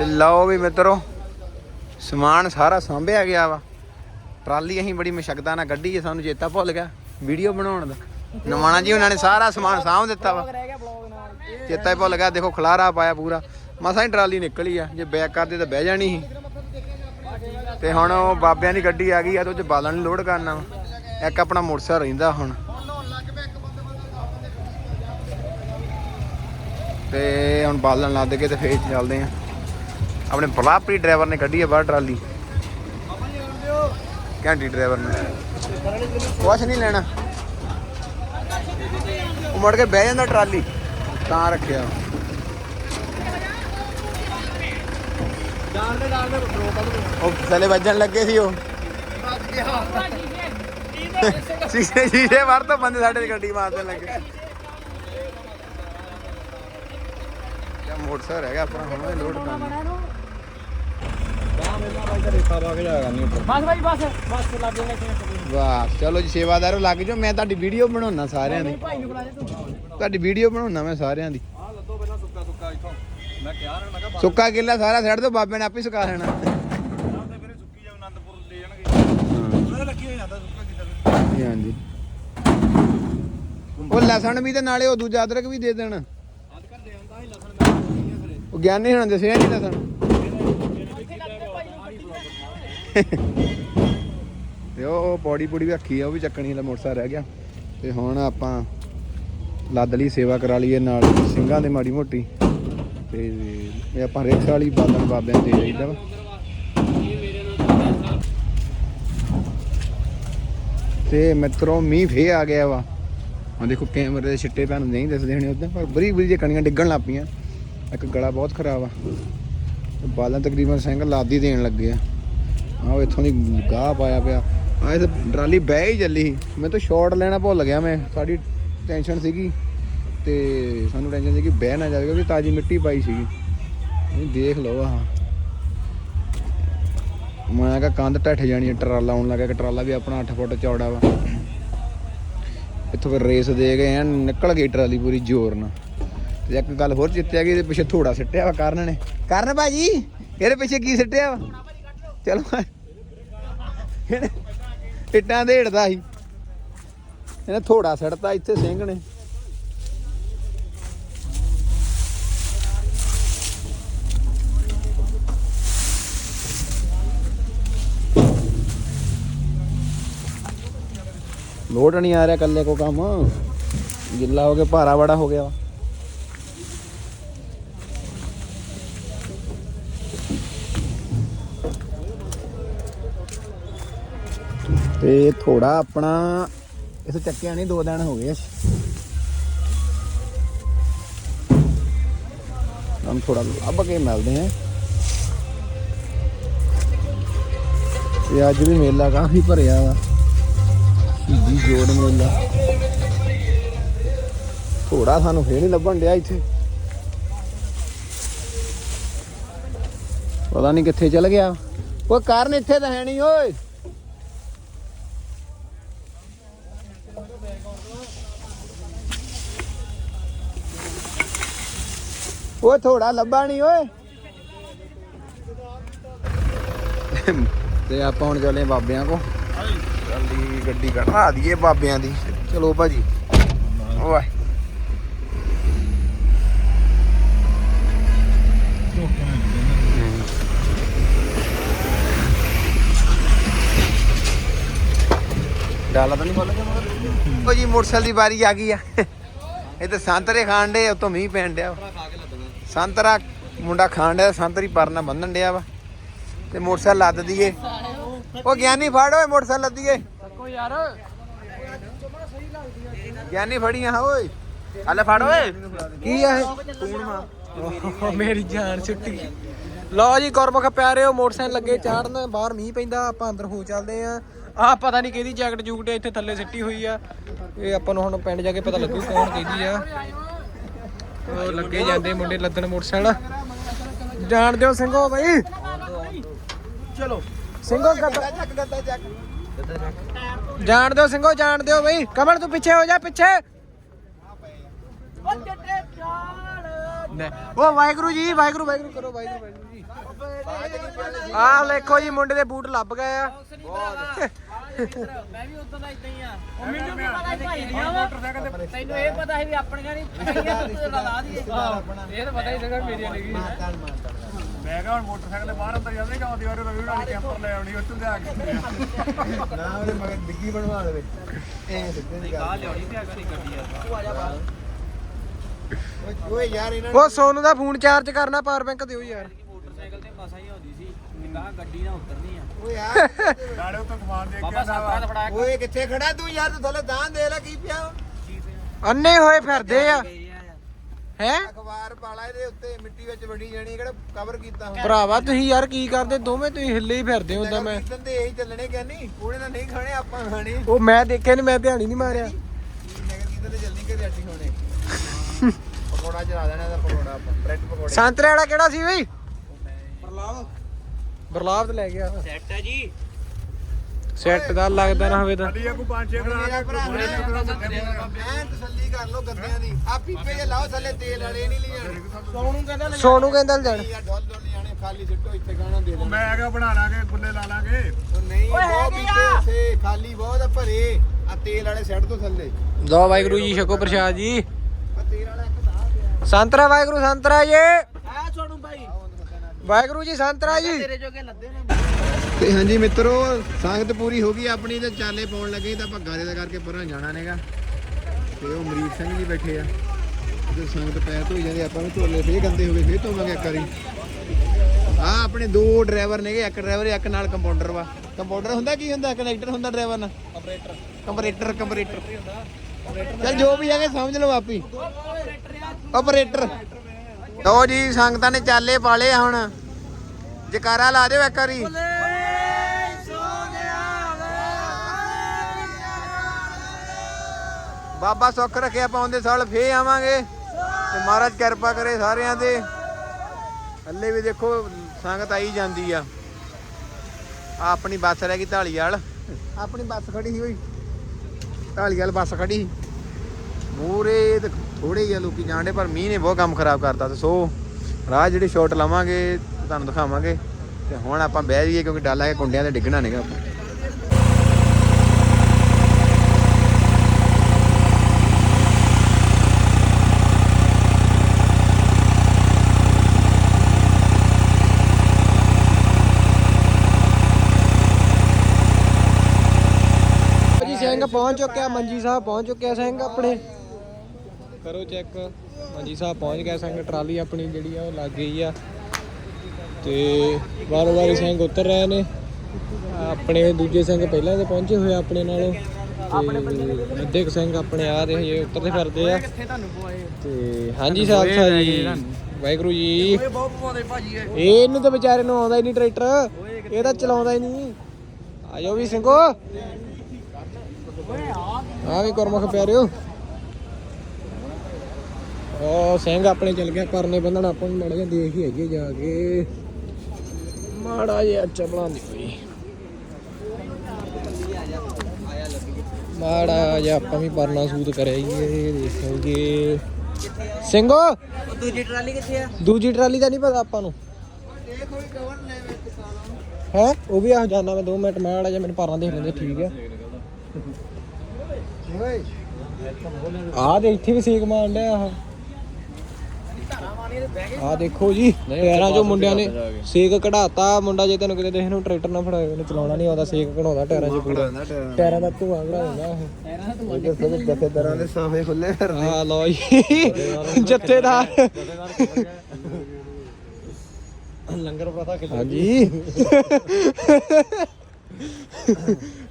ਤੇ ਲਓ ਵੀ ਮਿੱਤਰੋ, ਸਮਾਨ ਸਾਰਾ ਸਾਂਭਿਆ ਗਿਆ ਵਾ। ਟਰਾਲੀ ਅਸੀਂ ਬੜੀ ਮਸ਼ਕਤਾ ਨਾਲ ਕੱਢੀ ਹੈ ਸਾਨੂੰ ਚੇਤਾ ਭੁੱਲ ਗਿਆ, ਵੀਡੀਓ ਬਣਾਉਣ ਦਾ। ਨਵਾਣਾ ਜੀ ਉਹਨਾਂ ਨੇ ਸਾਰਾ ਸਮਾਨ ਸਾਂਭ ਦਿੱਤਾ ਵਾ। ਚੇਤਾ ਹੀ ਭੁੱਲ ਗਿਆ, ਦੇਖੋ ਖਲਾਰਾ ਪਾਇਆ ਪੂਰਾ। ਮਸਾਂ ਹੀ ਟਰਾਲੀ ਨਿਕਲੀ ਆ, ਜੇ ਬੈਕ ਕਰਦੇ ਤਾਂ ਬਹਿ ਜਾਣੀ ਸੀ। ਤੇ ਹੁਣ ਉਹ ਬਾਬਿਆਂ ਦੀ ਗੱਡੀ ਆ ਗਈ ਆ ਤੇ ਉਹ ਚ ਬਾਲਣ ਲੋਡ ਕਰਨਾ ਵਾ। ਇੱਕ ਆਪਣਾ ਮੋਟਰਸਾਈਕਲ ਰਹਿੰਦਾ ਹੁਣ। ਤੇ ਹੁਣ ਬਾਲਣ ਲੱਦ ਕੇ ਤੇ ਫੇਰ ਚੱਲਦੇ ਆ। ਆਪਣੇ ਬਲਾਪਰੀ ਡਰਾਈਵਰ ਨੇ ਕੱਢੀ ਹੈ ਬਾਹਰ ਟਰਾਲੀ। ਘੰਟੀ ਡਰਾਈਵਰ ਨੇ। ਕੁਛ ਨਹੀਂ ਲੈਣਾ। ਉਹ ਮੁੜ ਕੇ ਬਹਿ ਜਾਂਦਾ ਟਰਾਲੀ। ਤਾਂ ਰੱਖਿਆ। ਜਾਣਦੇ ਜਾਣਦੇ ਉਹ ਥੱਲੇ ਵੱਜਣ ਲੱਗੇ ਸੀ ਉਹ। ਸ਼ੀਸ਼ੇ ਸ਼ੀਸ਼ੇ ਬਾਹਰ ਤੋਂ ਬੰਦੇ ਸਾਡੇ ਦੀ ਗੱਡੀ ਮਾਰਨ ਲੱਗੇ। ਕਿਆ ਮੋਟਰਸਾਈਕਲ ਹੈਗਾ ਆਪਣਾ, ਹੁਣ ਲੋਡ ਕਰਨਾ। ਬਸ ਭਾਈ ਬਸ ਬਸ ਲੱਗ ਜਾਣਾ ਕਿ ਵਾਹ ਚਲੋ ਜੀ ਸੇਵਾਦਾਰੋ ਲੱਗ ਜਾਓ। ਮੈਂ ਤੁਹਾਡੀ ਵੀਡੀਓ ਬਣਾਉਣਾ ਸਾਰਿਆਂ ਦੀ। ਭਾਈ ਨੂੰ ਬੁਲਾ ਦੇ ਤੂੰ। ਤੁਹਾਡੀ ਵੀਡੀਓ ਬਣਾਉਣਾ ਮੈਂ ਸਾਰਿਆਂ ਦੀ। ਆ ਲੱਦੋ ਪਹਿਲਾਂ ਸੁੱਕਾ ਸੁੱਕਾ ਇੱਥੋਂ। ਮੈਂ ਕਿਹਾ ਨਾ ਮੈਂ ਕਿਹਾ ਸੁੱਕਾ ਗਿੱਲਾ ਸਾਰਾ ਛੱਡ ਦੋ ਬਾਬੇ ਨੇ ਆਪੇ ਸੁਕਾ ਲੈਣਾ। ਬਾਹਰ ਤੇ ਮੇਰੇ ਸੁੱਕੀ ਜਾ ਆਨੰਦਪੁਰ ਲੈ ਜਾਣਗੇ। ਉਹਨਾਂ ਲੱਗੀ ਹੋ ਜਾਂਦਾ ਸੁੱਕਾ ਕਿੱਦਾਂ ਹਾਂਜੀ ਹਾਂਜੀ। ਉਹ ਲਸਣ ਵੀ ਤੇ ਨਾਲੇ ਉਹ ਦੂਜਾ ਅਦਰਕ ਵੀ ਦੇ ਦੇਣ। ਅੱਜ ਕੱਲ ਦੇ ਆਉਂਦਾ ਸੀ ਲਸਣ। ਮੈਂ ਨਹੀਂ ਆ ਖਰੇ ਉਹ ਗਿਆਨੀ ਹੁਣ ਦੱਸਿਆ ਨਹੀਂ ਲਸਣ। ਤੇ ਉਹ ਪੌੜੀ ਪੂੜੀ ਵੀ ਰੱਖੀ ਆ, ਉਹ ਵੀ ਚੱਕਣੀ ਵਾਲਾ ਮੋਟਰਸਾਈਕਲ ਰਹਿ ਗਿਆ। ਤੇ ਹੁਣ ਆਪਾਂ ਲੱਦ ਲਈ, ਸੇਵਾ ਕਰਾ ਲਈਏ ਨਾਲ, ਸਿੰਘਾਂ ਦੇ ਮਾੜੀ ਮੋਟੀ। ਤੇ ਇਹ ਆਪਾਂ ਰਿਕਸ਼ਾ ਵਾਲੀ ਬਾਦਲ ਬਾਬਿਆਂ ਦੇ ਜਾਈਦਾ ਵਾ। ਤੇ ਮਿੱਤਰੋ, ਮੀਂਹ ਫੇ ਆ ਗਿਆ ਵਾ। ਹੁਣ ਦੇਖੋ, ਕੈਮਰੇ ਦੇ ਛਿੱਟੇ ਪੈਣ ਨਹੀਂ ਦਿਸਦੇ ਹੋਣੇ ਉਦਾਂ ਪਰ ਬਰੀ ਬਰੀ ਜੇ ਕਣੀਆਂ ਡਿੱਗਣ ਲੱਗ ਪਈਆਂ। ਇੱਕ ਗਲਾ ਬਹੁਤ ਖਰਾਬ ਆ। ਤੇ ਬਾਲਾਂ ਤਕਰੀਬਨ ਸਿੰਘ ਲਾਦੀ ਦੇਣ ਲੱਗੇ ਆ। ਆਹ ਇੱਥੋਂ ਦੀ ਗਾਹ ਪਾਇਆ ਪਿਆ। ਆ ਇਹ ਟਰਾਲੀ ਬਹਿ ਹੀ ਚੱਲੀ ਸੀ। ਮੈਂ ਤਾਂ ਸ਼ਾਰਟ ਲੈਣਾ ਭੁੱਲ ਗਿਆ ਮੈਂ। ਸਾਡੀ ਟੈਨਸ਼ਨ ਸੀਗੀ ਤੇ ਸਾਨੂੰ ਟੈਨਸ਼ਨ ਸੀ ਕਿ ਬਹਿ ਨਾ ਜਾਵੇ ਕਿਉਂਕਿ ਤਾਜੀ ਮਿੱਟੀ ਪਾਈ ਸੀਗੀ। ਇਹ ਦੇਖ ਲਓ ਆਹ। ਮੈਂ ਕਿਹਾ ਕੰਧ ਢੱਠ ਜਾਣੀ ਹੈ, ਟਰਾਲਾ ਆਉਣ ਲੱਗਾ ਕਿ ਟਰਾਲਾ ਵੀ ਆਪਣਾ 8 ਫੁੱਟ ਚੌੜਾ ਵਾ। ਇੱਥੋਂ ਫਿਰ ਰੇਸ ਦੇ ਗਏ ਆ ਨਿਕਲ ਗਈ ਟਰਾਲੀ ਪੂਰੀ ਜ਼ੋਰ ਨਾਲ। ਤੇ ਇੱਕ ਗੱਲ ਹੋਰ ਚਿੱਤੇ ਆ ਗਈ ਇਹਦੇ ਪਿੱਛੇ ਥੋੜਾ ਸਿੱਟਿਆ ਵਾ ਕਰਨ ਨੇ? ਕਰਨ ਭਾਜੀ ਇਹਦੇ ਪਿੱਛੇ ਕੀ ਸਿੱਟਿਆ ਵਾ? ਚਲੋ ਇਹਨੇ ਇੱਟਾਂ ਦੇੜਦਾ ਸੀ। ਇਹਨੇ ਥੋੜਾ ਸੜਤਾ ਇੱਥੇ ਸਿੰਘ ਨੇ। ਲੋਡ ਨਹੀਂ ਆ ਰਿਹਾ ਕੱਲੇ ਕੋ ਕੰਮ। ਗਿੱਲਾ ਹੋ ਗਿਆ ਭਾਰਾ ਬੜਾ ਹੋ ਗਿਆ। ਤੇ ਥੋੜਾ ਆਪਣਾ, ਇਸ ਚੱਕਿਆ ਨਹੀਂ ਦੋ ਦਿਨ ਹੋ ਗਏ ਹਮ ਥੋੜਾ ਲੱਭ ਕੇ ਮਿਲਦੇ ਹਾਂ ਤੇ ਅੱਜ ਵੀ ਮੇਲਾ ਕਾਫੀ ਭਰਿਆ ਵਾ। ਜੀ ਜੋੜ ਮੇਲਾ। ਥੋੜਾ ਸਾਨੂੰ ਫੇਰ ਨਹੀਂ ਲੱਭਣ ਡਿਆ ਇੱਥੇ। ਪਤਾ ਨਹੀਂ ਕਿੱਥੇ ਚਲ ਗਿਆ। ਉਹ ਕਾਰਨ ਇੱਥੇ ਤਾਂ ਹੈ ਨਹੀਂ ਓਏ। ਉਹ ਥੋੜਾ ਲੱਭਾ ਨਹੀਂ ਓਏ। ਤੇ ਆਪਾਂ ਹੁਣ ਚੱਲੇ ਬਾਬਿਆਂ ਕੋ ਚੱਲੀ ਗੱਡੀ ਕਢਾ ਦਈਏ ਬਾਬਿਆਂ ਦੀ। ਚਲੋ ਭਾਜੀ। ਓਏ। ਡਾਲਾ ਤਾਂ ਨਹੀਂ ਬੋਲ ਗਿਆ ਉਹ ਮੋਟਰਸਾਈਕਲ ਦੀ ਵਾਰੀ ਆ ਗਈ ਆ। ਇਹ ਤਾਂ ਸੰਤਰੇ ਖਾਣ ਡੇ ਉਤੋਂ ਮੀਂਹ ਪੈਣ ਡਿਆ। ਸੰਤਰਾ ਮੁੰਡਾ ਖਾਣ ਡਿਆ ਸੰਤਰੀ ਪਰਨਾ ਬੰਨਣ ਡਿਆ ਵਾ। ਤੇ ਮੋਟਰਸਾਈਕਲ ਲੱਦ ਦਈਏ। ਉਹ ਗਿਆਨੀ ਫੜ ਓਏ ਮੋਟਰਸਾਈਕਲ ਲੱਦੀਏ ਕੋ ਯਾਰ। ਗਿਆਨੀ ਫੜੀਆਂ ਓਏ। ਹਲੇ ਫੜ ਓਏ। ਕੀ ਆ ਇਹ? ਮਾ ਮੇਰੀ ਜਾਨ ਛੁੱਟੀ ਲਓ ਜੀ ਗੁਰਮੁਖ ਪਿਆਰਿਓ ਮੋਟਰਸਾਈਕਲ ਲੱਗੇ ਚਾੜਨ। ਬਾਹਰ ਮੀਂਹ ਪੈਂਦਾ ਆਪਾਂ ਅੰਦਰ ਹੋ ਚੱਲਦੇ ਆ। ਆਹ ਪਤਾ ਨਹੀਂ ਕਿਹਦੀ ਜੈਕਟ ਜੂਕਟ ਇੱਥੇ ਥੱਲੇ ਸਿੱਟੀ ਹੋਈ ਆ। ਇਹ ਆਪਾਂ ਨੂੰ ਹੁਣ ਪਿੰਡ ਜਾ ਕੇ ਪਤਾ ਲੱਗੂ ਕੌਣ ਕਿਹਦੀ ਆ। ਉਹ ਲੱਗੇ ਜਾਂਦੇ ਮੁੰਡੇ ਲੱਦਣ ਮੋਟਰਸਾਈਕਲ। ਜਾਣਦੇ ਹੋ ਸਿੰਘੋ ਬਾਈ। ਚਲੋ। ਸਿੰਘੋ ਗੱਦਾ ਚੱਕ ਗੱਦਾ ਚੱਕ। ਜਾਣਦੇ ਹੋ ਸਿੰਘੋ ਜਾਣਦੇ ਹੋ ਬਈ। ਕਮਲ ਤੂੰ ਪਿੱਛੇ ਹੋ ਜਾ ਪਿੱਛੇ। ਉਹ ਵਾਹਿਗੁਰੂ ਜੀ ਵਾਹਿਗੁਰੂ ਵਾਹਿਗੁਰੂ ਕਰੋ ਵਾਹਿਗੁਰੂ ਵਾਹਿਗੁਰੂ ਜੀ। ਆਹ ਦੇਖੋ ਜੀ ਮੁੰਡੇ ਦੇ ਬੂਟ ਲੱਭ ਗਏ ਆ। ਮੈਂ ਵੀ ਉਦੋਂ ਦਾ ਇਦਾਂ ਹੀ ਆ ਉਹ ਮੈਨੂੰ ਵੀ ਪਤਾ ਹੀ ਭਾਈ ਦੀਆਂ ਵਾ ਤੈਨੂੰ ਇਹ ਪਤਾ ਸੀ ਵੀ ਆਪਣੀਆਂ ਨਹੀਂ ਪਈਆਂ ਤੂੰ ਲਾ ਦੀ ਇਹ ਤਾਂ ਪਤਾ ਹੀ ਸੀਗਾ ਮੇਰੀਆਂ ਨਹੀਂ ਮੈਂ ਕਿਹਾ ਹੁਣ ਮੋਟਰਸਾਈਕਲ ਤੇ ਬਾਹਰ ਅੰਦਰ ਜਾਂਦੇ ਜਾਂ ਦੀਵਾਰੇ ਰਵੀ ਨਾਲ ਕੈਂਪਰ ਲੈ ਆਉਣੀ ਉੱਥੇ ਲਿਆ ਕੇ ਨਾ ਉਹਦੇ ਮਗਰ ਡਿੱਗੀ ਬਣਵਾ ਦੇਵੇ ਐ ਸਿੱਧੇ ਦੀ ਗੱਲ ਲਿਆਉਣੀ ਤੇ ਅਗਰ ਗੱਡੀ ਆ ਤੂੰ ਆ ਜਾ ਬਾਹਰ ਓਏ- ਓਏ ਯਾਰ ਇਹਨਾਂ ਉਹ ਸੋਨੂ ਦਾ ਫੋਨ ਚਾਰਜ ਕਰਨਾ ਪਾਵਰ ਬੈਂਕ ਦਿਓ ਯਾਰ ਮੋਟਰਸਾਈਕਲ ਤੇ ਮਸਾ ਹੀ ਆਉਂਦੀ ਸੀ। ਨਿਗਾਹ ਗੱਡੀ ਨਾਲ ਉਤਰਨੀ ਆ। ਓਏ ਯਾਰ ਨਾਲੇ ਉੱਤੋਂ ਕਮਾਨ ਦੇ ਬਾਬਾ ਸਾਤਰਾ ਫੜਾ ਓਏ ਕਿੱਥੇ ਖੜਾ ਤੂੰ ਯਾਰ? ਤੂੰ ਥੱਲੇ ਦਾਨ ਦੇ ਲੈ ਕੀ ਪਿਆ? ਅੰਨੇ ਹੋਏ ਫਿਰਦੇ ਆ। ਹੈ? ਅਖਬਾਰ ਪਾਲਾ ਇਹਦੇ ਉੱਤੇ ਮਿੱਟੀ ਵਿੱਚ ਵੜੀ ਜਾਣੀ ਕਿਹੜਾ ਕਵਰ ਕੀਤਾ ਹੁੰਦਾ ਭਰਾਵਾ ਤੁਸੀਂ ਯਾਰ ਕੀ ਕਰਦੇ? ਦੋਵੇਂ ਤੁਸੀਂ ਹਿੱਲੇ ਹੀ ਫਿਰਦੇ ਹੋ ਉਦਾਂ ਮੈਂ ਕੀਰਤਨ ਤੇ ਇਹੀ ਚੱਲਣੇ ਕਹਿੰਨੀ ਉਹਨੇ ਤਾਂ ਨਹੀਂ ਖਾਣੇ ਆਪਾਂ ਖਾਣੇ। ਉਹ ਮੈਂ ਦੇਖਿਆ ਨਹੀਂ ਮੈਂ ਧਿਆਨ ਹੀ ਨਹੀਂ ਮਾਰਿਆ ਤੇ ਜਲਦੀ ਘਰੇ ਪਕੌੜਾ ਚਲਾ ਦੇਣਾ ਇਹਦਾ ਪਕੌੜਾ ਆਪਾਂ ਬ੍ਰੈਡ ਪਕੌੜੇ। ਸੰਤਰੇ ਵਾਲਾ ਕਿਹੜਾ ਸੀ ਬਈ? ਬਰਲਾਵ ਤੇ ਲੈ ਗਿਆ ਸੈੱਟ ਹੈ ਜੀ। ਸੈੱਟ ਦਾ ਲੱਗਦਾ ਨਾ ਹੋਵੇ ਤਾਂ। ਗੱਡੀ ਆ ਕੋ ਪੰਜ ਛੇ ਮੇਰਾ ਕਰਾ ਭਰਾ ਕੇ ਐਂ ਤਸੱਲੀ ਕਰ ਲੋ ਗੱਦਿਆਂ ਦੀ। ਆ ਪੀਪੇ ਜੇ ਲਾਓ ਥੱਲੇ ਤੇਲ ਵਾਲੇ ਨਹੀਂ ਲਿਜਾਣੇ ਸੋਨੂੰ ਕਹਿੰਦਾ ਲੈ ਸੋਨੂ ਕਹਿੰਦਾ ਲੈ ਜਾਣ ਯਾਰ ਡੋਲ ਡੋਲ ਲਿਜਾਣੇ ਖਾਲੀ ਸਿੱਟੋ ਇੱਥੇ ਗਾਣਾ ਦੇ ਦੇਣਾ। ਮੈਂ ਕਿਹਾ ਬਣਾ ਲਾਂਗੇ ਗੁੱਲੇ ਲਾ ਲਾਂਗੇ। ਉਹ ਨਹੀਂ ਬਹੁਤ ਪੀਪੇ ਸੇ ਖਾਲੀ ਬਹੁਤ ਆ ਭਰੇ। ਆ ਤੇਲ ਵਾਲੇ ਸੈੱਟ ਤੋਂ ਥੱਲੇ। ਲਓ ਵਾਹਿਗੁਰੂ ਜੀ ਛਕੋ ਪ੍ਰਸ਼ਾਦ ਜੀ। ਆ ਤੇਲ ਵਾਲਾ ਇੱਕ ਦਾ ਪਿਆ ਸੰਤਰਾ ਵਾਹਿਗੁਰੂ ਸੰਤਰਾ ਜੀ। ਆ ਵਾਹਿਗੁਰੂ ਜੀ ਸੰਤਰਾ ਜੀ। ਤੇਰੇ ਜੋਗੇ ਲੱਦੇ ਨੇ। ਤੇ ਹਾਂਜੀ ਮਿੱਤਰੋ ਸੰਗਤ ਪੂਰੀ ਹੋ ਗਈ ਆਪਣੀ ਤੇ ਚਾਲੇ ਪਾਉਣ ਲੱਗੇ ਤਾਂ ਆਪਾਂ ਗਾਰੇ ਦਾ ਕਰਕੇ ਪਰਾਂ ਜਾਣਾ ਨੇਗਾ। ਤੇ ਉਹ ਮਰੀਕ ਸਿੰਘ ਜੀ ਬੈਠੇ ਆ। ਤੇ ਸੰਗਤ ਪੈਰ ਧੋਈ ਜਾਂਦੇ ਆਪਾਂ ਵੀ ਝੋਲੇ ਫੇਰ ਗੰਦੇ ਹੋ ਗਏ ਫੇਰ ਧੋਵਾਂਗੇ ਇੱਕ ਵਾਰੀ। ਆ ਆਪਣੇ ਦੋ ਡਰਾਈਵਰ ਨੇਗੇ ਇੱਕ ਡਰਾਈਵਰ ਇੱਕ ਨਾਲ ਕੰਪਾਊਂਡਰ ਵਾ। ਕੰਪਾਊਂਡਰ ਹੁੰਦਾ ਕੀ ਹੁੰਦਾ? ਕਨੈਕਟਰ ਹੁੰਦਾ ਡਰਾਈਵਰ ਨਾਲ? Operator comparator comparator. ਚੱਲ ਜੋ ਵੀ ਹੈਗੇ ਸਮਝ ਲਓ ਆਪੀ। ਆਪਰੇਟਰ ਲਓ ਜੀ ਸੰਗਤਾਂ ਨੇ ਚਾਲੇ ਪਾਲੇ ਆ ਹੁਣ। ਜਕਾਰਾ ਲਾ ਦਿਓ ਇੱਕ ਵਾਰੀ। ਬਾਬਾ ਸੁੱਖ ਰੱਖਿਆ ਪਾਉਂਦੇ ਸਾਲ ਫੇ ਆਵਾਂਗੇ। ਤੇ ਮਹਾਰਾਜ ਕਿਰਪਾ ਕਰੇ ਸਾਰਿਆਂ ਤੇ। ਹੱਲੇ ਵੀ ਦੇਖੋ ਸੰਗਤ ਆਈ ਜਾਂਦੀ ਆ। ਆ ਆਪਣੀ ਬੱਸ ਰਹਿ ਗਈ ਢਾਲੀਵਾਲ ਆਪਣੀ ਬੱਸ ਖੜੀ ਸੀ ਓਏ ਢਾਲੀਵਾਲ ਬੱਸ ਖੜੀ ਮੂਰੇ ਤੇ ਥੋੜੇ ਹੀ ਆ ਲੋਕੀ ਜਾਣਦੇ ਪਰ ਮੀਂਹ ਨੇ ਬਹੁਤ ਕੰਮ ਖਰਾਬ ਕਰਤਾ ਸੋ ਰਾਹ ਜਿਹੜੇ ਸ਼ਾਟ ਲਾਵਾਂਗੇ ਤੁਹਾਨੂੰ ਦਿਖਾਵਾਂਗੇ। ਤੇ ਹੁਣ ਆਪਾਂ ਬਹਿ ਜਾਈਏ ਕਿਉਂਕਿ ਡਰ ਲੱਗੇ ਕੁੰਡਿਆਂ ਤੇ ਡਿੱਗਣਾ ਨਹੀਂਗਾ ਆਪਾਂ ਜੀ ਸਿੰਘ ਪਹੁੰਚ ਚੁੱਕਿਆ ਮੰਜੀ ਸਾਹਿਬ ਪਹੁੰਚ ਚੁੱਕਿਆ ਸਿੰਘ ਆਪਣੇ। ਕਰੋ ਚੈੱਕ। ਮੰਜੀ ਸਾਹਿਬ ਪਹੁੰਚ ਗਿਆ ਸਿੰਘ ਟਰਾਲੀ ਆਪਣੀ ਜਿਹੜੀ ਆ ਉਹ ਲੱਗ ਗਈ ਆ। ਤੇ ਵਾਰੋ ਵਾਰੀ ਸਿੰਘ ਉਤਰ ਰਹੇ ਨੇ। ਆਪਣੇ ਦੂਜੇ ਸਿੰਘ ਪਹਿਲਾਂ ਦੇ ਪਹੁੰਚੇ ਹੋਏ ਆਪਣੇ ਨਾਲੋਂ। ਤੇ ਅੱਧੇ ਸਿੰਘ ਆਪਣੇ ਆ ਰਹੇ ਹਜੇ ਉਤਰਦੇ ਫਿਰਦੇ ਆ। ਤੇ ਹਾਂਜੀ ਖਾਲਸਾ ਜੀ, ਵਾਹਿਗੁਰੂ ਜੀ। ਇਹ ਇਹਨੂੰ ਤਾਂ ਵਿਚਾਰੇ ਨੂੰ ਆਉਂਦਾ ਹੀ ਨਹੀਂ ਟਰੈਕਟਰ, ਇਹ ਤਾਂ ਚਲਾਉਂਦਾ ਹੀ ਨਹੀਂ। ਆ ਵੀ ਸਿੰਘੋ। ਆ ਵੀ ਗੁਰਮੁਖ ਪਿਆਰਿਓ। ਉਹ ਸਿੰਘ ਆਪਣੇ ਚੱਲ ਗਿਆ ਕਰਨੇ ਬੰਨਣ, ਆਪਾਂ ਨੂੰ ਮਾੜਾ ਜਿਹਾ ਦੇਖ ਹੀ ਜਾ ਕੇ। ਮਾੜਾ ਜਿਹਾ ਚਪਲਾਂ ਦੀ ਕੋਈ। ਮਾੜਾ ਜਿਹਾ ਆਪਾਂ ਵੀ ਪਰਨਾ ਸੂਤ ਕਰਾਈਏ ਦੇਖਾਂਗੇ ਸਿੰਘੋ ਦੂਜੀ ਟਰਾਲੀ ਕਿੱਥੇ ਆ? ਦੂਜੀ ਟਰਾਲੀ ਦਾ ਨਹੀਂ ਪਤਾ ਆਪਾਂ ਨੂੰ। ਹੈ? ਉਹ ਵੀ ਆ ਜਾਣਾ ਮੈਂ 2 ਮਿੰਟ ਮਾੜਾ ਜਿਹਾ ਮੈਨੂੰ ਪਾਰਾਂ ਦੇਖ ਲੈਂਦੇ ਠੀਕ ਆ। ਆ ਦੇ ਇੱਥੇ ਵੀ ਸੇਕ ਮਾਰਨ ਡਿਆ ਆਹ। ਆ ਦੇਖੋ ਜੀ ਪੈਰਾਂ ਚੋਂ ਮੁੰਡਿਆਂ ਨੇ ਸੇਕ ਕਢਾਤਾ ਮੁੰਡਾ ਜੇ ਤੈਨੂੰ ਕਿਤੇ ਦੇਖ ਨੂੰ ਟਰੈਕਟਰ ਨਾ ਫੜਾਏ ਉਹਨੇ ਚਲਾਉਣਾ ਨਹੀਂ ਆਉਂਦਾ ਸੇਕ ਕਢਾਉਂਦਾ ਟਾਇਰਾਂ 'ਚ ਪੂਰਾ। ਟਾਇਰਾਂ ਦਾ ਧੂਆਂ ਕਢਾ ਦਿੰਦਾ ਉਹ। ਇਹ ਦੱਸੋ ਵੀ ਜਥੇਦਾਰਾਂ ਦੇ ਸਾਹੇ ਖੁੱਲੇ ਫਿਰਦੇ ਆ ਲੋ ਜੀ। ਜੱਥੇਦਾਰ ਲੰਗਰ ਪਤਾ ਕਿ ਹਾਂਜੀ।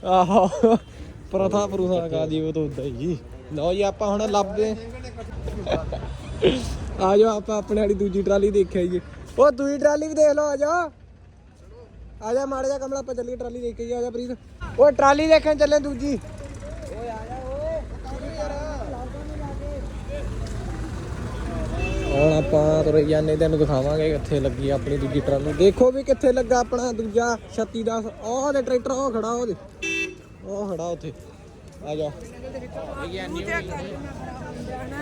ਆਹੋ। ਪ੍ਰਥਾ ਪ੍ਰੂਥਾ ਕਾ ਜੀਵ ਤੋਂ ਉਦਾਂ ਹੀ ਲਓ ਜੀ ਆਪਾਂ ਹੁਣ ਲੱਭਦੇ ਆ ਜਾਓ ਆਪਾਂ ਆਪਣੇ ਵਾਲੀ ਦੂਜੀ ਟਰਾਲੀ ਦੇਖਿਆ ਜੀ ਉਹ ਦੂਜੀ ਟਰਾਲੀ ਵੀ ਦੇਖ ਲਓ ਆ ਜਾ ਆ ਜਾ ਮਾੜਾ ਜਿਹਾ ਕਮਲਾ ਆਪਾਂ ਚੱਲੀਏ ਟਰਾਲੀ ਦੇਖ ਕੇ ਜੀ, ਆ ਜਾ ਪ੍ਰੀਤ। ਓਏ ਟਰਾਲੀ ਦੇਖਣ ਚੱਲੇ ਦੂਜੀ। ਹੁਣ ਆਪਾਂ ਤੁਰ ਜਾਂਦੇ ਤੈਨੂੰ ਦਿਖਾਵਾਂਗੇ ਕਿੱਥੇ ਲੱਗੀ ਆ ਆਪਣੀ ਦੂਜੀ ਟਰਾਲੀ। ਦੇਖੋ ਵੀ ਕਿੱਥੇ ਲੱਗਾ ਆਪਣਾ ਦੂਜਾ 36 ਦਾ ਉਹ ਦੇ ਟਰੈਕਟਰ ਉਹ ਖੜਾ ਉਹਦੇ। ਉਹ ਖੜਾ ਉੱਥੇ। ਆ ਜਾ।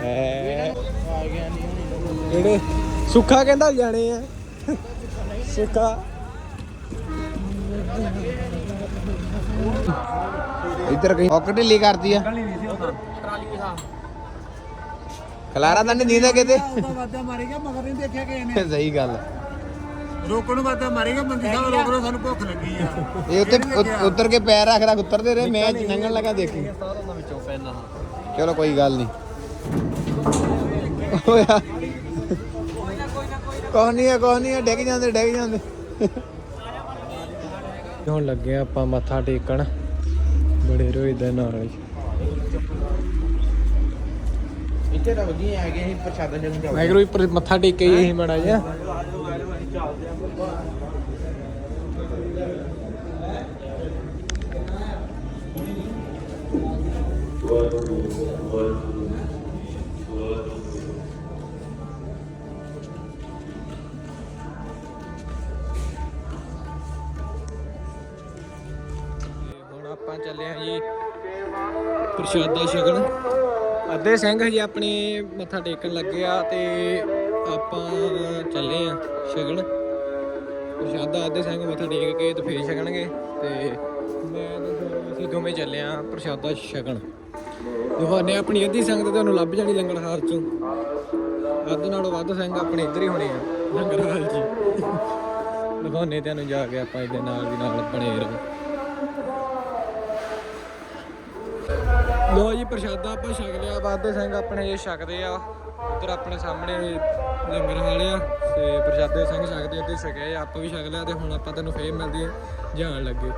ਹੈ। ਜਿਹੜੇ ਸੁੱਖਾ ਕਹਿੰਦਾ ਜਾਣੇ ਆ। ਸੁੱਖਾ। ਇੱਧਰ ਕਹੀਂ ਔਕਟ ਢਿੱਲੀ ਕਰਦੀ ਆ। ਖਲਾਰਾ ਤਾਂ ਨਹੀਂ ਦੀਂਦਾ ਕਿਤੇ। ਵਾਦਾ ਮਾਰੇਗਾ ਮਗਰ ਨਹੀਂ ਦੇਖਿਆ ਕਿਸੇ ਨੇ ਸਹੀ ਗੱਲ ਰੋਕਣ ਨੂੰ ਵਾਦਾ ਮਾਰੇਗਾ ਮੰਦੀ ਸਾਹਿਬ ਰੋਕ ਲਓ ਸਾਨੂੰ ਭੁੱਖ ਲੱਗੀ ਆ। ਇਹ ਉੱਤੇ ਉੱਤਰ ਕੇ ਪੈਰ ਰੱਖਦਾ ਉਤਰਦੇ ਰਹੇ ਮੈਂ ਲੰਘਣ ਲੱਗਾ ਦੇਖੀ। ਚਲੋ ਕੋਈ ਗੱਲ ਨਹੀਂ ਹੋਇਆ ਕੋਹ ਨਹੀਂ ਹੈ ਕੋਹ ਨਹੀਂ ਹੈ ਡਿੱਗ ਜਾਂਦੇ ਡਿੱਗ ਜਾਂਦੇ। ਹੁਣ ਲੱਗੇ ਆ ਆਪਾਂ ਮੱਥਾ ਟੇਕਣ? ਬੜੇ ਰੋਈ ਦਾ ਨਾਰਾ ਜੀ। ਇੱਥੇ ਤਾਂ ਵਧੀਆ ਆ ਗਏ ਅਸੀਂ ਪ੍ਰਸ਼ਾਦਾ ਜਨ ਜੀ ਪਰ ਮੱਥਾ ਟੇਕ ਕੇ ਹੀ ਮੜਾ ਜਿਹਾ। ਹੁਣ ਆਪਾਂ ਚੱਲੇ ਆ ਜੀ। ਪ੍ਰਸ਼ਾਦਾ ਸ਼ਗਨ ਅੱਧੇ ਸਿੰਘ ਜੀ ਆਪਣੇ ਮੱਥਾ ਟੇਕਣ ਲੱਗੇ ਆ ਤੇ ਆਪਾਂ ਚੱਲੇ ਆ ਸ਼ਗਨ ਪ੍ਰਸ਼ਾਦਾ ਅੱਧੇ ਸਿੰਘ ਮੱਥਾ ਟੇਕ ਕੇ ਤੇ ਫੇਰ ਛਕਣਗੇ ਤੇ ਮੈਂ ਤੇ ਅਸੀਂ ਦੋਵੇਂ ਚੱਲੇ ਆ ਪ੍ਰਸ਼ਾਦਾ ਛਕਣ। ਦਿਖਾਉਂਦੇ ਆਪਣੀ ਅੱਧੀ ਸੰਗਤ ਤੁਹਾਨੂੰ ਲੱਭ ਜਾਣੀ ਲੰਗਰ ਹਾਰ ਚੋਂ। ਅੱਧ ਨਾਲੋਂ ਵੱਧ ਸਿੰਘ ਆਪਣੇ ਇੱਧਰ ਹੀ ਹੋਣੇ ਆ। ਲੰਗਰ ਹਾਲ 'ਚ ਹੀ। ਤੁਹਾਨੂੰ ਜਾ ਕੇ ਆਪਾਂ ਇਹਦੇ ਨਾਲ ਦੀ ਨਾਲ ਬਣੇ ਰਹੋ। ਲੋ ਜੀ, ਪ੍ਰਸ਼ਾਦਾ ਆਪਾਂ ਛਕ ਲਿਆ। ਬਾਦੇ ਸਿੰਘ ਆਪਣੇ ਜੇ ਛਕਦੇ ਆ। ਉਧਰ ਆਪਣੇ ਸਾਹਮਣੇ ਲੰਗਰ ਵਾਲੇ ਆ। ਤੇ ਪ੍ਰਸ਼ਾਦੇ ਸਿੰਘ ਛਕਦੇ ਅੱਧੇ ਛਕੇ ਆਪਾਂ ਵੀ ਛਕ ਲਿਆ ਤੇ ਹੁਣ ਆਪਾਂ ਤੈਨੂੰ ਫੇਰ ਮਿਲਦੀ ਆ, ਜਾਣ ਲੱਗੇ।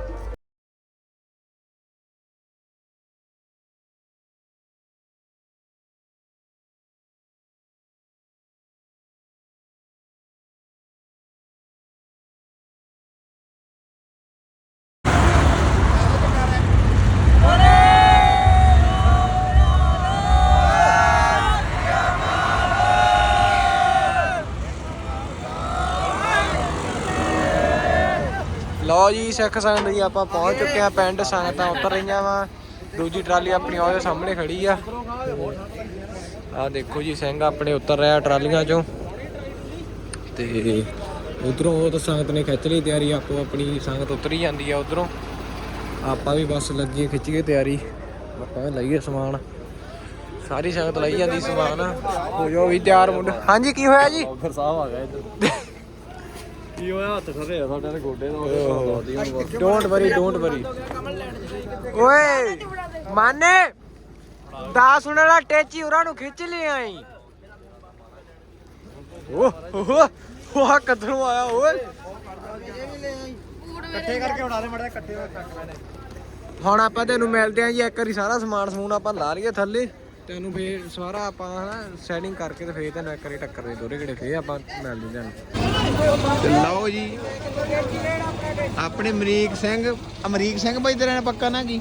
ਲਓ ਜੀ ਸਿੱਖ ਸੰਗਤ ਜੀ ਆਪਾਂ ਪਹੁੰਚ ਚੁੱਕੇ ਆ ਪਿੰਡ ਸੰਗਤਾਂ ਉਤਰ ਰਹੀਆਂ ਵਾ। ਦੂਜੀ ਟਰਾਲੀ ਆਪਣੀ ਉਹਦੇ ਸਾਹਮਣੇ ਖੜੀ ਆ। ਆ ਦੇਖੋ ਜੀ, ਸਿੰਘ ਆਪਣੇ ਉਤਰ ਰਿਹਾ ਟਰਾਲੀਆਂ ਚੋਂ। ਤੇ ਉਧਰੋਂ ਉਹ ਤਾਂ ਸੰਗਤ ਨੇ ਖਿੱਚ ਲਈ ਤਿਆਰੀ, ਆਪੋ ਆਪਣੀ ਸੰਗਤ ਉਤਰੀ ਜਾਂਦੀ ਆ ਉਧਰੋਂ। ਆਪਾਂ ਵੀ ਬਸ ਲੱਗੀ ਖਿੱਚੀਏ ਤਿਆਰੀ। ਆਪਾਂ ਵੀ ਲਈਏ ਸਮਾਨ। ਸਾਰੀ ਸੰਗਤ ਲਈ ਜਾਂਦੀ ਸਮਾਨ। ਹੋ ਜਾਓ ਵੀ ਤਿਆਰ ਮੁੰਡਾ। ਹਾਂਜੀ, ਕੀ ਹੋਇਆ ਜੀ? ਫਿਰ ਸਾਹਿਬ ਆ ਗਿਆ ਇੱਧਰ। ਕੀ ਹੋਇਆ? ਹੱਥ ਖਰੇ ਆ ਸਾਡੇ ਦੇ ਗੋਡੇ ਦਾ ਡੋਂਟ ਵਰੀ ਡੋਂਟ ਵਰੀ ਓਏ ਮਾਨੇ ਦਾ ਸੁਣ ਵਾਲਾ ਟੇਚੀ ਉਰਾਂ ਨੂੰ ਖਿੱਚ ਲਿਆ ਈ ਓਹ ਓਹ ਉਹ ਕਦੋਂ ਆਇਆ ਓਏ? ਇਕੱਠੇ ਕਰਕੇ ਉਡਾ ਦੇ ਮੜਾ ਇਕੱਠੇ ਲੈਣੇ ਹੁਣ ਆਪਾਂ ਤੈਨੂੰ ਮਿਲਦੇ ਆਂ ਜੀ ਇੱਕ ਵਾਰੀ ਸਾਰਾ ਸਮਾਨ ਸਮੂਨ ਆਪਾਂ ਲਾ ਲਈਏ ਥੱਲੇ। ਤੈਨੂੰ ਫੇਰ ਸਾਰਾ ਆਪਾਂ ਹਨਾ ਸੈਟਿੰਗ ਕਰਕੇ ਤੇ ਫੇਰ ਤੈਨੂੰ ਇੱਕ ਵਾਰੀ ਟੱਕਰ ਦੇ ਦੋਰੇ ਕਿਹੜੇ ਫੇਰ ਆਪਾਂ ਮਿਲਦੇ ਜਾਣ ਤੇ ਲਓ ਜੀ ਆਪਣੇ ਅਮਰੀਕ ਸਿੰਘ ਅਮਰੀਕ ਸਿੰਘ ਭਾਈ ਤੇਰਾ ਨਾਂ ਪੱਕਾ ਨਾ ਕੀ?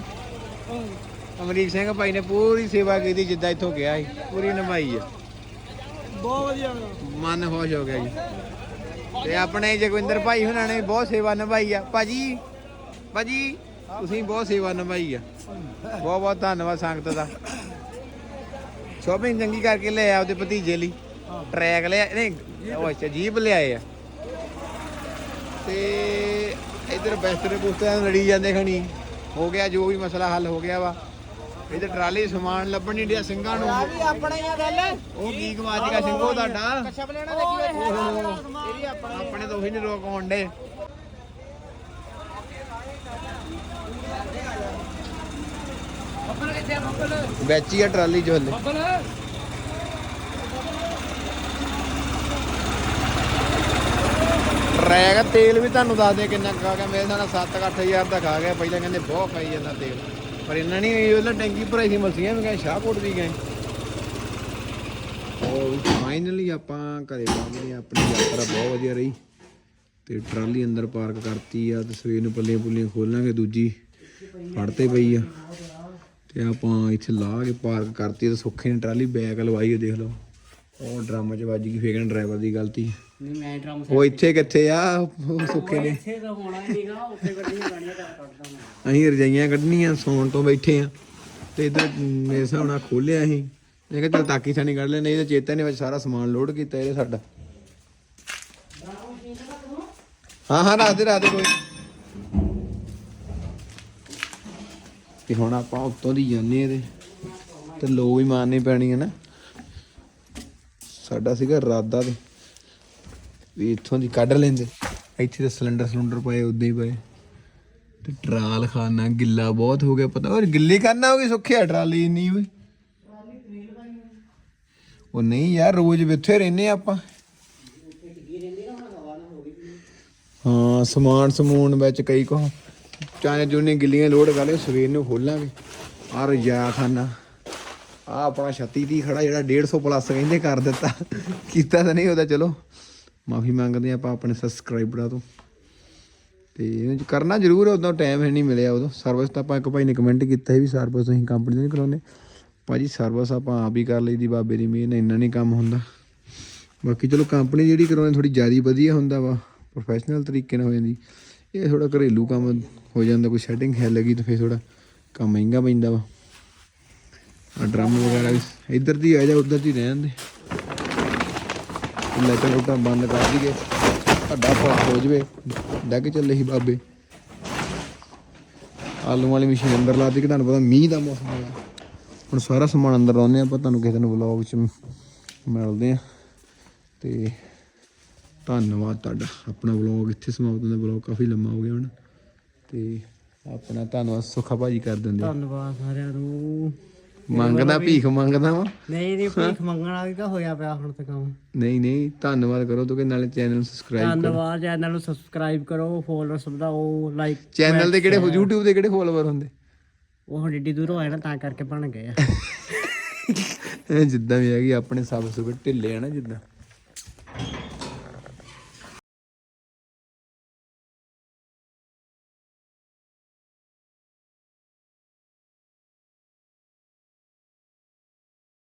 ਅਮਰੀਕ ਸਿੰਘ ਭਾਈ ਨੇ ਪੂਰੀ ਸੇਵਾ ਕੀਤੀ ਜਿੱਦਾਂ ਇੱਥੋਂ ਗਿਆ ਸੀ ਪੂਰੀ ਨਿਭਾਈ ਆ। ਬਹੁਤ ਵਧੀਆ ਮਨ ਖੁਸ਼ ਹੋ ਗਿਆ ਜੀ। ਤੇ ਆਪਣੇ ਜਗਵਿੰਦਰ ਭਾਈ ਹੁਣਾਂ ਨੇ ਬਹੁਤ ਸੇਵਾ ਨਿਭਾਈ ਆ। ਭਾਜੀ ਭਾਜੀ ਤੁਸੀਂ ਬਹੁਤ ਸੇਵਾ ਨਿਭਾਈ ਆ। ਬਹੁਤ ਬਹੁਤ ਧੰਨਵਾਦ ਸੰਗਤ ਦਾ। ਸ਼ੋਪਿੰਗ ਚੰਗੀ ਕਰਕੇ ਲੈ ਆ ਉਹਦੇ ਭਤੀਜੇ ਲਈ। ਟਰੈਕ ਲਿਆ ਨਹੀਂ ਉਹ ਅੱਛਾ ਜੀਪ ਲਿਆਏ ਆ। ਤੇ ਇਧਰ ਬੈਸਟਰ ਬੂਸਟਰ ਲੜੀ ਜਾਂਦੇ ਖਣੀ। ਹੋ ਗਿਆ ਜੋ ਵੀ ਮਸਲਾ ਹੱਲ ਹੋ ਗਿਆ ਵਾ। ਇਧਰ ਟਰਾਲੀ ਸਮਾਨ ਲੱਭਣ ਨਹੀਂ ਡਿਆ ਸਿੰਘਾਂ ਨੂੰ। ਆਪਣਾ ਹੀ ਆ ਗੱਲ। ਉਹ ਕੀ ਗਵਾਚ ਗਿਆ ਸਿੰਘੋ ਤੁਹਾਡਾ। ਕਸ਼ਪ ਲੈਣਾ ਦੇਖੀ ਆਪਣਾ ਆਪਣੇ ਤਾਂ ਉਹੀ ਨਹੀਂ ਰੋਕ ਆਉਂਦੇ ਬੱਬਲ ਕਿੱਥੇ ਆ ਬੱਬਲ ਵਿੱਚ ਆ ਟਰਾਲੀ 'ਚ ਹੱਲੇ। ਟਰੈਕ ਤੇਲ ਵੀ ਤੁਹਾਨੂੰ ਦੱਸ ਦੇ ਕਿੰਨਾ ਖਾ ਗਿਆ। ਮੇਰੇ ਨਾਲ 7-8000 ਦਾ ਖਾ ਗਿਆ। ਪਹਿਲਾਂ ਕਹਿੰਦੇ ਬਹੁਤ ਖਾਈ ਜਾਂਦਾ ਤੇਲ। ਪਰ ਇੰਨਾ ਨਹੀਂ ਉਹਦਾ ਟੈਂਕੀ ਭਰਾਈ ਸੀ ਮਲਸੀਆਂ ਵੀ ਗਏ ਸ਼ਾਹਕੋਟ ਵੀ ਗਏ। ਉਹ ਫਾਈਨਲੀ ਆਪਾਂ ਘਰੇ ਪਹੁੰਚ ਗਏ ਆਪਣੀ ਯਾਤਰਾ ਬਹੁਤ ਵਧੀਆ ਰਹੀ। ਤੇ ਟਰਾਲੀ ਅੰਦਰ ਪਾਰਕ ਕਰਤੀ ਆ ਤੇ ਸਵੇਰ ਨੂੰ ਪੱਲੀਆਂ ਪੁੱਲੀਆਂ ਖੋਲਾਂਗੇ ਦੂਜੀ ਫੜਤੇ ਪਈ ਆ। ਤੇ ਆਪਾਂ ਇੱਥੇ ਲਾ ਕੇ ਪਾਰਕ ਕਰਤੀ ਤੇ ਸੁੱਖੇ ਨੇ ਟਰਾਲੀ ਬੈਕ ਲਵਾਈ ਦੇਖ ਲਓ। ਉਹ ਡਰਮ 'ਚ ਵੱਜ ਗਈ ਫੇਕਣ ਡਰਾਈਵਰ ਦੀ ਗਲਤੀ। ਨਹੀਂ ਮੈਂ ਡਰਮ ਉਹ ਇੱਥੇ ਕਿੱਥੇ ਆ ਉਹ ਸੁੱਖੇ ਨੇ? ਇੱਥੇ ਤਾਂ ਹੋਣਾ ਹੀ ਨਹੀਂਗਾ ਉੱਥੇ ਗੱਡੀਆਂ ਗਾਣੀਆਂ ਕਰ ਕੱਢਦਾ ਮੈਂ। ਅਸੀਂ ਰਜਾਈਆਂ ਕੱਢਣੀਆਂ ਸੌਣ ਤੋਂ ਬੈਠੇ ਆ। ਤੇ ਇਧਰ ਮੇਰੇ ਹਿਸਾਬ ਨਾਲ ਖੋਲਿਆ ਅਸੀਂ। ਇਹ ਕਿਹਾ ਚੱਲ ਤਾਕੀ ਥਾਣੀ ਕੱਢ ਲੈ ਨਹੀਂ ਤਾਂ ਚੇਤਾ ਨੇ ਵਿੱਚ ਸਾਰਾ ਸਮਾਨ ਲੋਡ ਕੀਤਾ ਇਹਦੇ ਸਾਡਾ। ਹਾਂ ਹਾਂ ਰਾਦੇ ਰਾਦੇ ਕੋਈ। ਤੇ ਹੁਣ ਆਪਾਂ ਉੱਤੋਂ ਦੀ ਜਾਂਦੇ ਇਹਦੇ। ਤੇ ਲੋ ਵੀ ਮਾਰਨੀ ਪੈਣੀ ਹੈ ਨਾ। ਸਾਡਾ ਸੀਗਾ ਇਰਾਦਾ ਤੇ। ਵੀ ਇੱਥੋਂ ਦੀ ਕੱਢ ਲੈਂਦੇ। ਇੱਥੇ ਤੇ ਸਿਲੰਡਰ ਸਿਲੰਡਰ ਪਏ, ਉਦਾਂ ਹੀ ਪਏ। ਤੇ ਟਰਾਲ ਖਾਨਾ, ਗਿੱਲਾ ਬਹੁਤ ਹੋ ਗਿਆ ਪਤਾ। ਔਰ ਗਿੱਲੀ ਕਰਨਾ ਹੋਗੀ ਸੁੱਖਿਆ ਟਰਾਲੀ ਇੰਨੀ ਓਏ ਉਹ ਨਹੀਂ ਯਾਰ, ਰੋਜ਼ ਇੱਥੇ ਰਹਿੰਦੇ ਆਪਾਂ। ਹਾਂ, ਸਮਾਨ ਸਮੂਨ ਵਿੱਚ ਕਈ ਕੋ ਚਾਹੇ ਜੁਨੀ ਗਿੱਲੀਆਂ ਲੋਡ ਕਰ ਲਿਓ ਸਵੇਰ ਨੂੰ ਖੋਲਾਂਗੇ। ਆ ਰਜਾ ਖਾਨਾ ਆ ਆਪਣਾ 36 ਦੀ ਖੜਾ ਜਿਹੜਾ 150 ਪਲੱਸ ਕਹਿੰਦੇ ਕਰ ਦਿੱਤਾ। ਕੀਤਾ ਤਾਂ ਨਹੀਂ ਉਹਦਾ, ਚਲੋ। ਮਾਫੀ ਮੰਗਦੇ ਆਪਾਂ ਆਪਣੇ ਸਬਸਕ੍ਰਾਈਬਰਾਂ ਤੋਂ। ਤੇ ਇਹਨੂੰ ਚ ਕਰਨਾ ਜ਼ਰੂਰ ਹੈ ਉਦੋਂ ਟਾਈਮ ਹੈ ਨਹੀਂ ਮਿਲਿਆ ਉਦੋਂ। ਸਰਵਿਸ ਤਾਂ ਆਪਾਂ ਇੱਕ ਭਾਈ ਨੇ ਕਮੈਂਟ ਕੀਤਾ ਸੀ ਵੀ ਸਰਵਿਸ ਅਸੀਂ ਕੰਪਨੀ ਤੋਂ ਨਹੀਂ ਕਰਾਉਂਦੇ। ਭਾਜੀ ਸਰਵਿਸ ਆਪਾਂ ਆਪ ਹੀ ਕਰ ਲਈਦੀ ਬਾਬੇ ਦੀ ਮਿਹਰ ਨਾਲ, ਇੰਨਾ ਨਹੀਂ ਕੰਮ ਹੁੰਦਾ। ਬਾਕੀ ਚਲੋ ਕੰਪਨੀ ਜਿਹੜੀ ਕਰਾਉਣੀ ਥੋੜੀ ਜ਼ਿਆਦਾ ਵਧੀਆ ਹੁੰਦਾ ਵਾ। ਪ੍ਰੋਫੈਸ਼ਨਲ ਤਰੀਕੇ ਨਾਲ ਹੋ ਜਾਂਦੀ। ਇਹ ਥੋੜਾ ਘਰੇਲੂ ਕੰਮ ਹੋ ਜਾਂਦਾ ਕੋਈ ਸੈਟਿੰਗ ਹੈ ਲੱਗੀ ਤਾਂ ਫਿਰ ਥੋੜਾ ਕੰਮ ਮਹਿੰਗਾ ਪੈਂਦਾ ਵਾ। ਆ ਡਰਮ ਵਗੈਰਾ ਵੀ, ਇੱਧਰ ਦੀ ਆ ਜਾ, ਉੱਧਰ ਦੀ ਰਹਿਣ ਦੇ। ਲਾਈਟਾਂ ਲੂਟਾਂ ਬੰਦ ਕਰ ਦਈਏ। ਵੱਡਾ ਪਾਸ ਹੋ ਜਵੇ। ਡੱਗ ਚੱਲੇ ਸੀ ਬਾਬੇ। ਆਲੂ ਵਾਲੀ ਮਸ਼ੀਨ ਅੰਦਰ ਲਾ ਦਿੱਤੀ ਕਿ ਤੁਹਾਨੂੰ ਪਤਾ ਮੀਂਹ ਦਾ ਮੌਸਮ ਆ। ਹੁਣ ਸਾਰਾ ਸਮਾਨ ਅੰਦਰ ਲਾਉਂਦੇ ਆਪਾਂ, ਤੁਹਾਨੂੰ ਕਿਸੇ ਨੂੰ ਵਲੌਗ ਚ ਮਿਲਦੇ ਆ ਤੇ ਧੰਨਵਾਦ ਤੁਹਾਡਾ। ਆਪਣਾ ਵਲੌਗ ਇੱਥੇ ਸਮਾਪਤ ਹੁੰਦਾ ਵਲੌਗ ਕਾਫੀ ਲੰਮਾ ਹੋ ਗਿਆ ਹੁਣ। ਤੇ ਆਪਣਾ ਧੰਨਵਾਦ ਸੁਖਾ ਭਾਜੀ ਕਰ ਦਿੰਦੇ। ਧੰਨਵਾਦ ਸਾਰਿਆਂ ਨੂੰ। ਮੰਗਦਾ ਭੀਖ ਮੰਗਦਾ ਵਾ। ਨਹੀਂ ਨਹੀਂ ਭੀਖ ਮੰਗਣ ਵਾਲੀ ਤਾਂ ਹੋਇਆ ਪਿਆ ਹੁਣ ਤੱਕ। ਕੰਮ ਨਹੀਂ ਨਹੀਂ ਧੰਨਵਾਦ ਕਰੋ ਤੋ ਕਿ ਨਾਲੇ ਚੈਨਲ ਨੂੰ ਸਬਸਕ੍ਰਾਈਬ ਕਰੋ। ਧੰਨਵਾਦ ਚੈਨਲ ਨੂੰ ਸਬਸਕ੍ਰਾਈਬ ਕਰੋ ਫੋਲੋਅਰਸ ਵਧਾਓ ਲਾਈਕ ਚੈਨਲ ਦੇ ਕਿਹੜੇ YouTube ਦੇ ਕਿਹੜੇ ਫੋਲੋਵਰ ਹੁੰਦੇ? ਉਹ ਹੁਣ ਏਡੀ ਦੂਰੋਂ ਆਏ ਨਾ ਤਾਂ ਕਰਕੇ ਬਣ ਗਏ ਆ। ਜਿੱਦਾਂ ਵੀ ਹੈਗੀ ਆਪਣੇ ਸਭ ਸੁਖ ਢਿੱਲੇ ਆ ਨਾ ਜਿੱਦਾਂ।